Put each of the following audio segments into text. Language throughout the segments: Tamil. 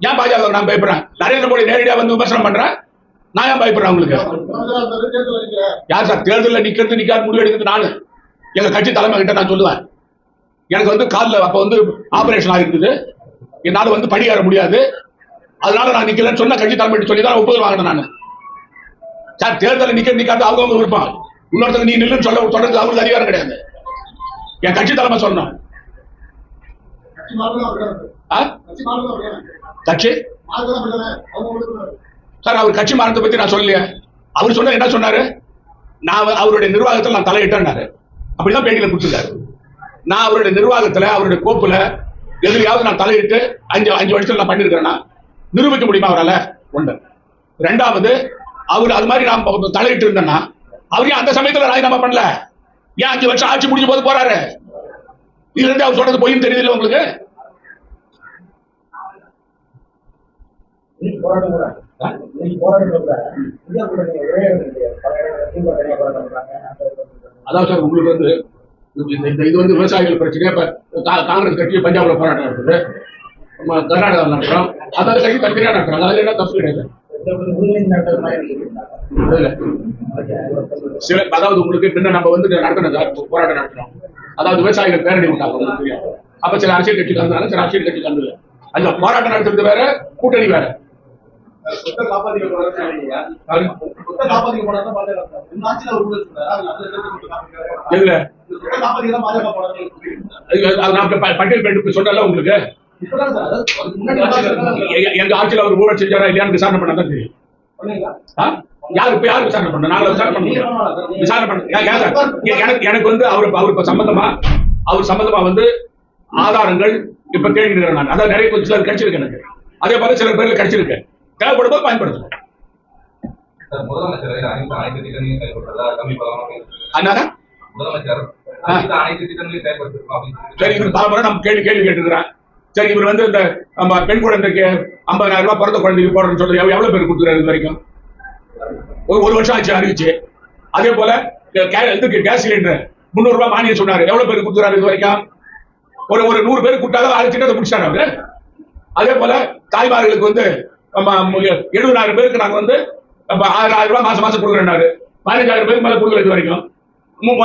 ஏன் பாஜக நான் பயப்படுறேன்? நரேந்திர மோடி நேரடியா வந்து விமர்சனம் பண்றேன் நான் ஏன் பயப்படுறேன் உங்களுக்கு? யார் சார் தேர்தலில் நிக்கிறது நிக்காது முடிவு எடுக்கிறது நானு. எங்க கட்சி தலைமை கிட்ட நான் சொல்லுவேன். எனக்கு வந்து காலில் அப்ப வந்து ஆபரேஷன் ஆகிருக்குது. என்னால் வந்து படி ஏற முடியாது. அதனால நான் நிக்கலன்னு சொன்ன கட்சி தலைமை சொல்லி தான் ஒப்புதல் வாங்கினேன் நான். சார் தேர்தலில் நிக்க நிக்காது அவங்கவுங்க விருப்பம். இன்னொருத்தங்க நீ நில்லுன்னு சொல்ல தொடர்ந்து அவங்களுக்கு அதிகாரம் கிடையாது. என் கட்சி தலைமை சொல்லணும். ஆ? கட்சி சார் அவர் கட்சி மாறத்தை பத்தி நான் சொல்லலையே. அவர் சொன்ன என்ன சொன்னாரு? நான் அவ- அவருடைய நிர்வாகத்தில் நான் தலையிட்டேன்னாரு. அப்படிதான் பேட்டியில கொடுத்துருக்காரு நான் அவருடைய நிர்வாகத்துல அவருடைய கோப்புல எதிரியாவது நான் தலையிட்டு அஞ்சு அஞ்சு வருஷத்துல நான் பண்ணிருக்கிறேன்னா நிரூபிக்க முடியுமா அவரால? ஒன்று ரெண்டாவது அவர் அது மாதிரி நான் தலையிட்டு இருந்தேன்னா அவர் ஏன் அந்த சமயத்துல ராஜினாமா பண்ணல? ஏன் அஞ்சு வருஷம் ஆட்சி முடிஞ்ச போது போறாரு? இதுல இருந்து அவர் சொல்றது பொய்ன்னு தெரியுதுல்ல உங்களுக்கு? அதான் சார் உங்களுக்கு வந்து இந்த- இது வந்து விவசாயிகள் பிரச்சனை. இப்ப காங்கிரஸ் கட்சி பஞ்சாப்ல போராட்டம் நடக்குது. நம்ம கர்நாடகாவில் நடக்கிறோம். அதாவது கட்சி தனித்தனியா நடக்கிறாங்க அதுல என்ன தப்பு கிடையாது. சில அதாவது உங்களுக்கு பின்ன நம்ம வந்து நடக்கணும் சார் போராட்டம் நடத்துறோம். அதாவது விவசாயிகள் பேரணி உண்டாகும் அப்ப சில அரசியல் கட்சி கலந்தாங்க சில அரசியல் கட்சி கலந்துல அந்த போராட்டம் நடத்துறது வேற கூட்டணி வேற. சொன்னல உங்களுக்கு? எங்க ஆட்சியில் அவர் ஊழல் செஞ்சாரா இல்லையான்னு விசாரணை பண்ணா தான் தெரியும்? யாரு இப்ப யாரு விசாரணை பண்ண நாங்கள விசாரணை பண்ண விசாரணை பண்ண எனக்கு எனக்கு வந்து அவர் அவர் இப்ப சம்பந்தமா அவர் சம்பந்தமா வந்து ஆதாரங்கள் இப்ப தேடிக்கிறேன் நான். அதாவது நிறைய சிலர் கிடைச்சிருக்கு எனக்கு. அதே போல சில பேருக்கு கிடைச்சிருக்கு தேவைப்படும் போது பயன்படுத்தணும் சார், சொல்லி இவர் பல நம்ம கேள்வி கேள்வி கேட்டுக்கிறேன் சரி இவர் வந்து இந்த நம்ம பெண் குழந்தைக்கு ஐம்பதாயிரம் ரூபாய் பிறந்த குழந்தைக்கு போடுறேன்னு சொல்றது எவ்வளவு பேர் கொடுத்துறாரு இது வரைக்கும்? ஒரு ஒரு வருஷம் ஆச்சு அறிவிச்சு. அதே போல இதுக்கு கேஸ் சிலிண்டர் முந்நூறு ரூபாய் மானியம் சொன்னாரு. எவ்வளவு பேர் கொடுத்துறாரு இது வரைக்கும்? ஒரு ஒரு நூறு பேர் கொடுத்தாலும் ஆறு திட்டத்தை முடிச்சாரு அவரு. அதே போல தாய்மார்களுக்கு வந்து எழுபதாயிரம் பேருக்கு நாங்க வந்து ஆயிரம் ரூபாய் மாசம் மாசம் கொடுக்குறேன்னாரு பதினஞ்சாயிரம் பேருக்கு மேல கொடுக்குறது வரைக்கும்.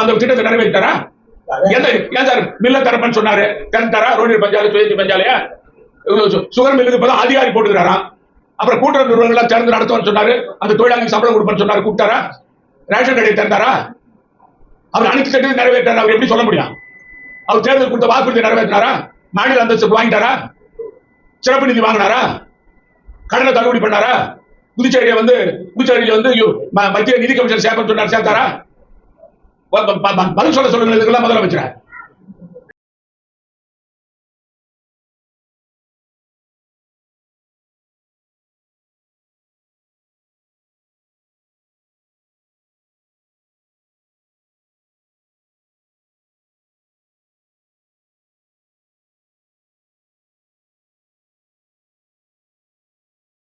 அந்த திட்டத்தை நிறைவேற்றாரா எந்த ஏன் சார் மில்ல தரப்பன்னு சொன்னாரு. திறந்தாரா ரோடு பஞ்சாலை சுயேட்சை பஞ்சாலையா? சுகர் மில்லுக்கு இப்பதான் அதிகாரி போட்டுக்கிறாராம். அப்புறம் கூட்டுறவு நிறுவனங்களா திறந்து நடத்தும்னு சொன்னாரு. அந்த தொழிலாளிக்கு சம்பளம் கொடுப்பேன்னு சொன்னாரு. கூப்பிட்டாரா? ரேஷன் கடையை திறந்தாரா? அவர் அனைத்து திட்டத்தையும் நிறைவேற்றாரு அவர் எப்படி சொல்ல முடியும்? அவர் தேர்தல் கொடுத்த வாக்குறுதி நிறைவேற்றினாரா? மாநில அந்தஸ்து வாங்கிட்டாரா? சிறப்பு நிதி வாங்கினாரா? கடனை தள்ளுபடி பண்ணாரா? புதுச்சேரியில வந்து புதுச்சேரியில வந்து மத்திய நிதி கமிஷன் சேர்ப்பேன்னு சொன்னார் சேர்த்தாரா? ப- ப- பதில் சொல்ல சொல்லுங்க இதுக்கெல்லாம் முதலமைச்சர்.